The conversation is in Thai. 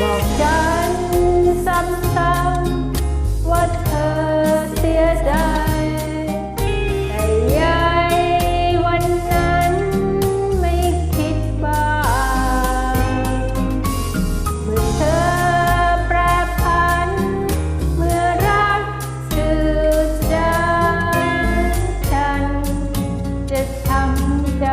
บอกฉันซ้ำๆว่าเธอเสียดายแต่ยายวันนั้นไม่คิดว่าเมื่อเธอแปรพัน เมื่อรักสื่อจางฉันจะทำใจ